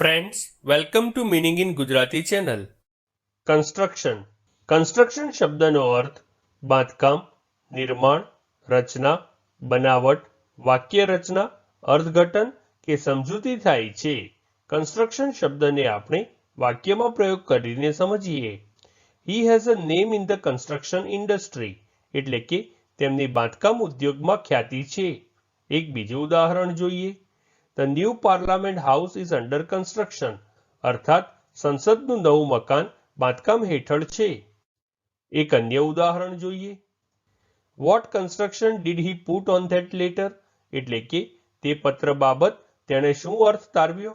Friends welcome to meaning in Gujarati channel construction construction શબ્દનો અર્થ બાંધકામ નિર્માણ રચના બનાવટ વાક્ય રચના અર્થઘટન કે સમજૂતી થાય છે કન્સ્ટ્રક્શન શબ્દને આપણે વાક્યમાં પ્રયોગ કરીને સમજીએ he has a name in the construction industry એટલે કે તેમની બાંધકામ ઉદ્યોગમાં ખ્યાતિ છે એક બીજું ઉદાહરણ જોઈએ the new parliament house is under construction અર્થાત સંસદનું નવું મકાન બાંધકામ હેઠળ છે. એક અન્ય ઉદાહરણ જોઈએ. What construction did he put on that letter એટલે કે તે પત્ર બાબત તેણે શું અર્થ તારવ્યો?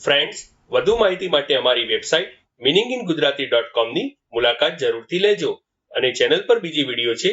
ફ્રેન્ડ્સ વધુ માહિતી માટે અમારી website meaning in Gujarati dot કોમની મુલાકાત જરૂરથી લેજો અને ચેનલ પર બીજી વીડિયો છે